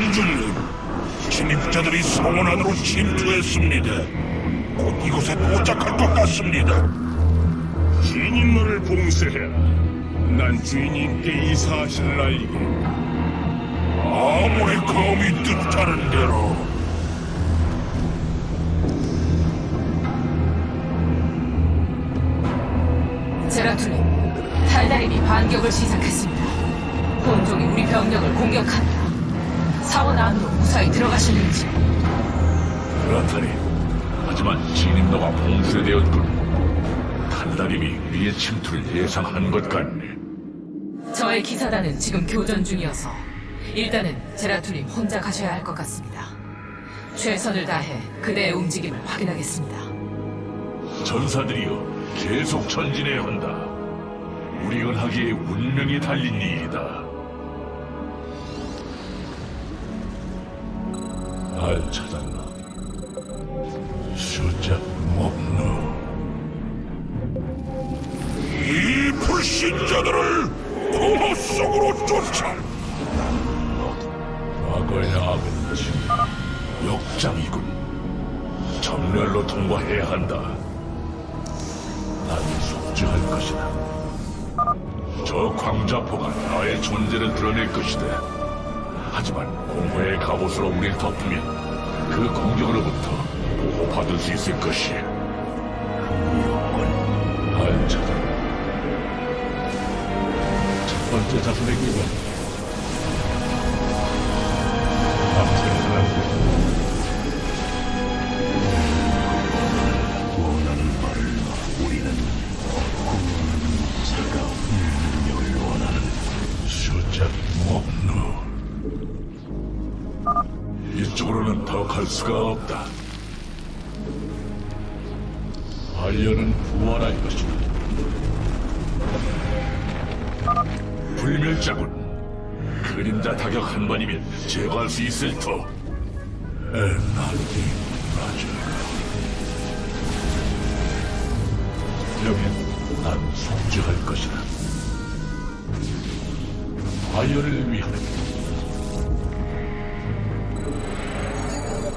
군주님, 침입자들이 성원 안으로 침투했습니다. 곧 이곳에 도착할 것 같습니다. 주인님을 봉쇄해라. 난 주인님께 이 사실을 알리게. 아무리 검이 뜻하는 대로 제라툴님, 달달임이 반격을 시작했습니다. 본종이 우리 병력을 공격한다. 사원 안으로 무사히 들어가시는지 그렇다니. 하지만 진입로가 봉쇄되었군. 달달임이 우리의 침투를 예상한 것 같네. 저의 기사단은 지금 교전 중이어서 일단은 제라툴님 혼자 가셔야 할 것 같습니다. 최선을 다해 그대의 움직임을 확인하겠습니다. 전사들이여 계속 전진해야 한다. 우리 은하계의 운명이 달린 일이다. 날 찾았나? 숫자 먹노. 이 불신자들을 공허 속으로 쫓아. 과거의 악은 지금 역장이군. 전멸로 통과해야 한다. 난 속죄할 것이다. 저 광자포가 나의 존재를 드러낼 것이다. 하지만 공허의 갑옷으로 우리를 덮으면 그 공격으로부터 보호받을 수 있을 것이야. 날 찾았나? 첫 불멸자군. 그림자 타격 한 번이면 제거할 수 있을 터. 에나디 맞아. 여긴 난 속죄할 것이다. 아이어를 위하여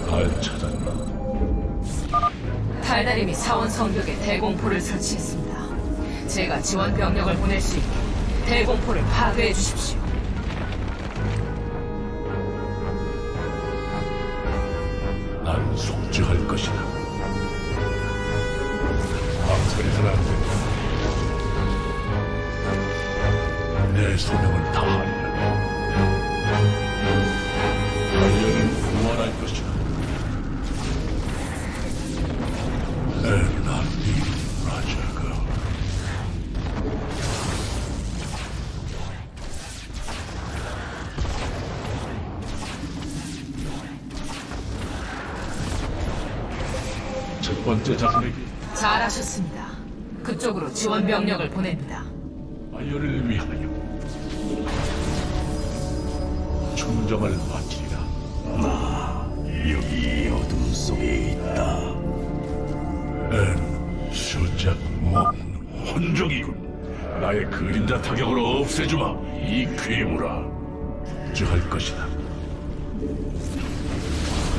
날 찾았나? 달달임이 사원 성벽에 대공포를 설치했습니다. 제가 지원 병력을 보낼 수 있게 대공포를 파괴해 주십시오. 난 속죄할 것이다. 방설에서는 안 된다. 내 소명을 다하리 첫 번째 자손에게 잘하셨습니다. 그쪽으로 지원 병력을 보냅니다. 아이어를 위하여 충정을 바치리라. 여기 어둠 속에 있다. 엔 숫자 먹 혼종이군. 나의 그림자 타격으로 없애주마. 이 괴물아. 주할 것이다.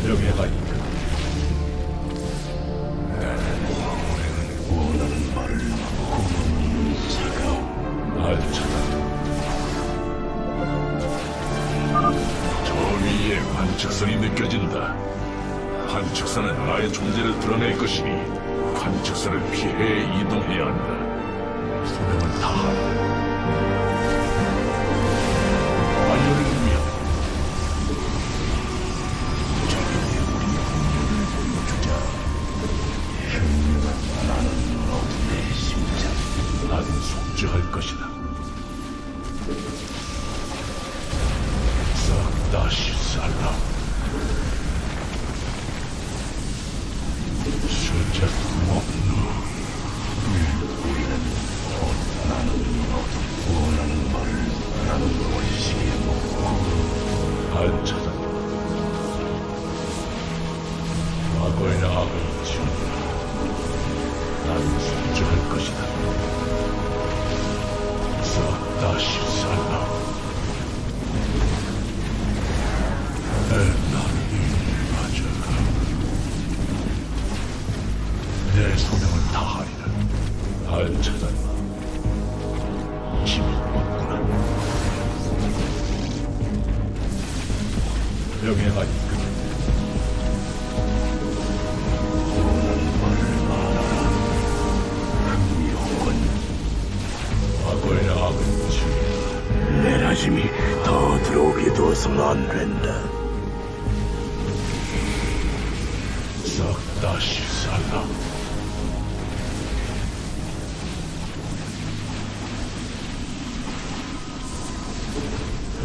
명예가 느껴진다. 관측선은 나의 존재를 드러낼 것이니 관측선을 피해 이동해야 한다. 소명을 다하라. 아이어를 her. 싹 다시 살라.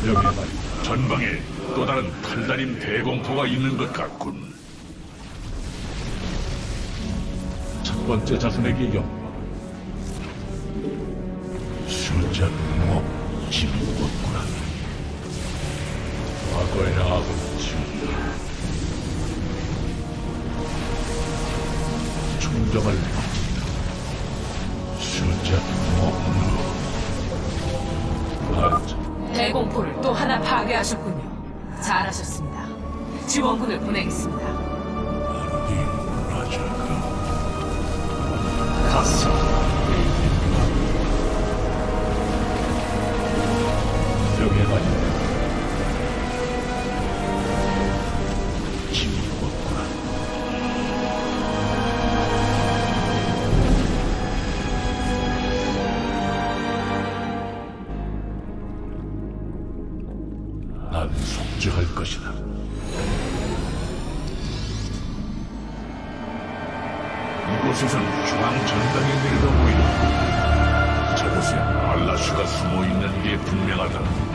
있다 전방에 또 다른 탈다림 대공포가 있는 것 같군. 첫 번째 자손에게 영광 숫자는 뭐 짐이 없구나. 과거의 악은 숫자는 없누 반자 대공포를 또 하나 파괴하셨군요. 잘하셨습니다. 지원군을 보내겠습니다. 아르딘 라자가 가사 난 속죄할 것이다 이곳에선 중앙 전당이 내려다 보인다. 저곳에 알라슈가 숨어 있는 게 분명하다.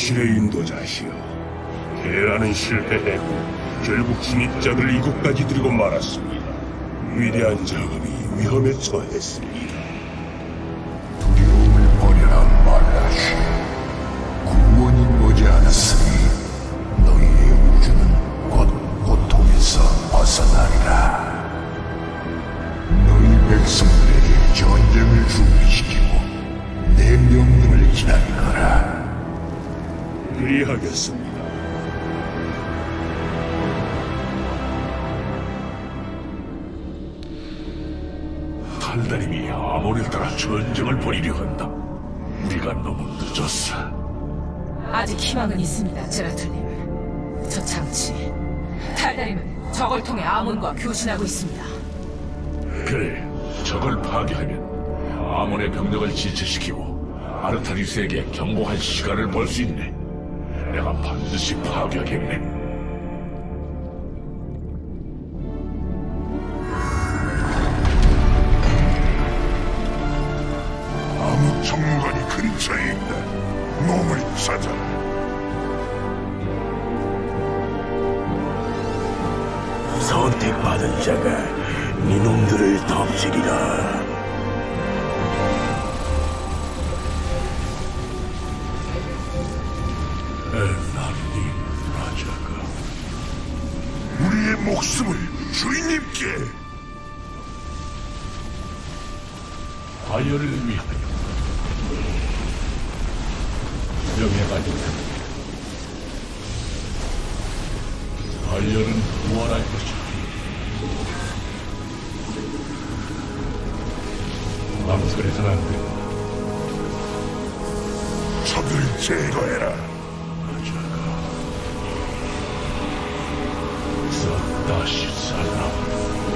진실의 인도자시여. 대라는 실패했고 결국 진입자들을 이곳까지 들고 말았습니다. 위대한 작업이 위험에 처했습니다. 그리하겠습니다. 탈다림이 아몬을 따라 전쟁을 벌이려 한다. 우리가 너무 늦었어. 아직 희망은 있습니다, 제라툴님. 저 장치. 탈다림은 저걸 통해 아몬과 교신하고 있습니다. 그래, 저걸 파괴하면 아몬의 병력을 지체시키고 아르타리스에게 경고할 시간을 벌 수 있네. 내가 반드시 파괴하겠네. 정무관이 근처에 있다 몸을 찾아라 선택받은 자가 이놈들을 덮치리라. 라자가 우리의 목숨을 주인님께 과열을 위하여 명예가 있다 과열은 부활할 것이다. 망설여서는 안 된다 적을 제거해라 싹 다시 살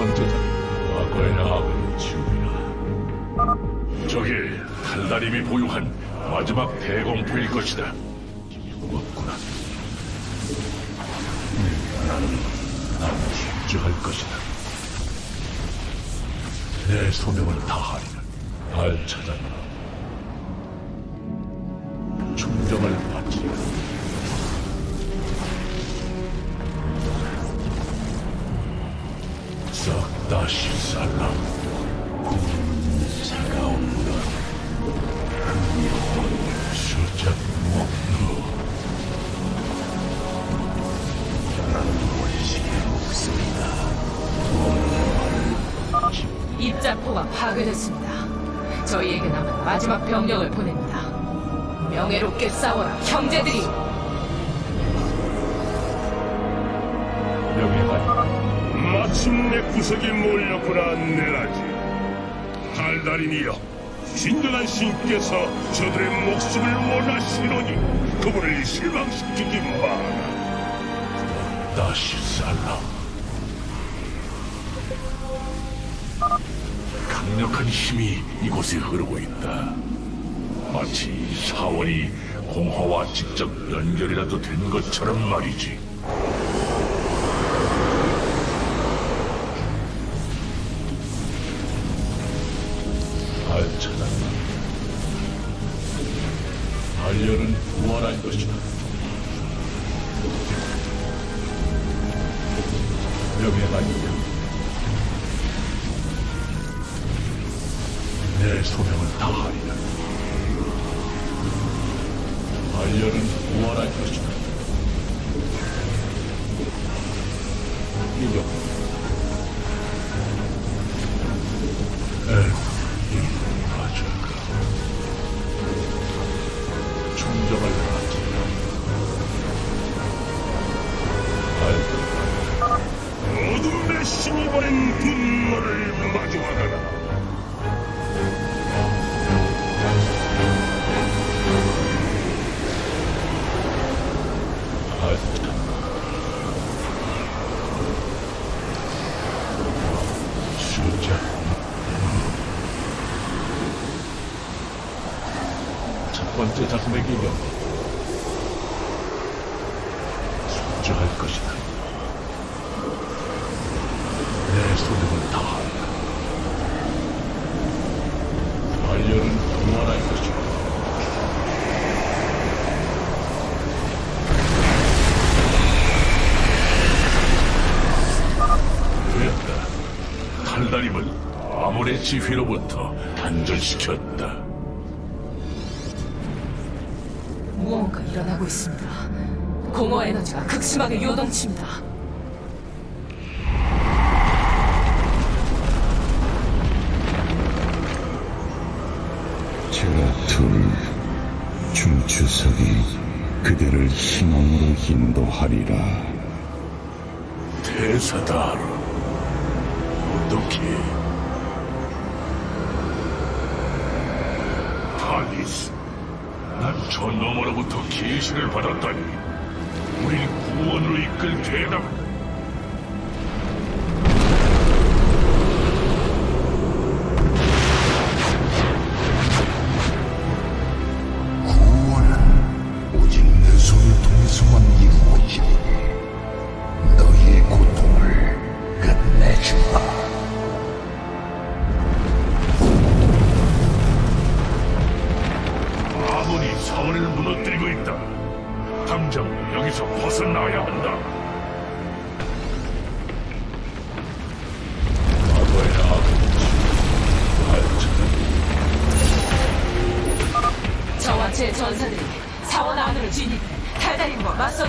번째 자리 과거의 악을 지우리라 저게 탈다림이 보유한 마지막 대공포일 것이다. 없구나 속죄할 것이다. 내 소명을 다하리라. 날 찾아라. 충정을 입자포가 파괴됐습니다. 저희에게 남은 마지막 병력을 보냅니다. 명예롭게 싸워라, 형제들이! 마침내 구석이 몰렸구나 내라지 달달이니여 진정한 신께서 저들의 목숨을 원하시노니 그분을 실망시키지 마라 다시 살라. 강력한 힘이 이곳에 흐르고 있다. 마치 사원이 공허와 직접 연결이라도 된 것처럼 말이지. 알려는 부활할 것이다. 명예가 있다. 내 소명을 다하리라. 알려는 부활할 것이다. 이겨. 알 어둠의 신이 버린 분노를 마주하라 내 소명을 다한다. 알려는 동원할 것이다. 됐다. 탈다림을 아몬의 지휘로부터 단절시켰다. 무언가 일어나고 있습니다. 공허 에너지가 극심하게 요동칩니다. 제라툴 중추석이 그대를 희망으로 인도하리라 대사다르. 어떻게? 하니스. 난저 너머로부터 계시를 받았다니. 우릴 구원으로 이끌 대답. 손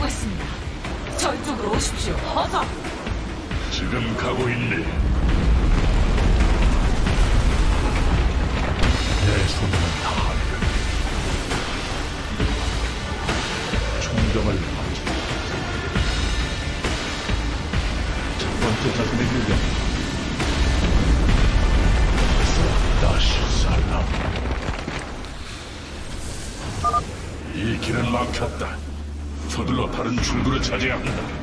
맞서고 있습니다. 저희 쪽으로 오십시오. 어서! 지금 가고 있네. 내 손은 다하리라. 충정을 바치. 첫 번째 작품의 유경. 다시 살라. 이 길은 막혔다. 서둘러 다른 출구를 한다.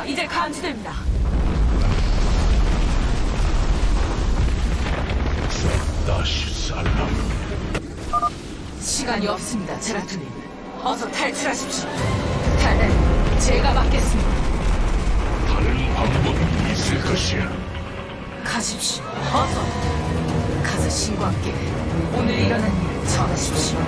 신호가 이제 감지됩니다. 다시 살라 시간이 없습니다, 제라툴님. 어서 탈출하십시오. 다들 제가 맡겠습니다. 다른 방법이 있을 것이야. 가십시오. 어서. 가서 신관께 오늘 일어난 일을 전하십시오.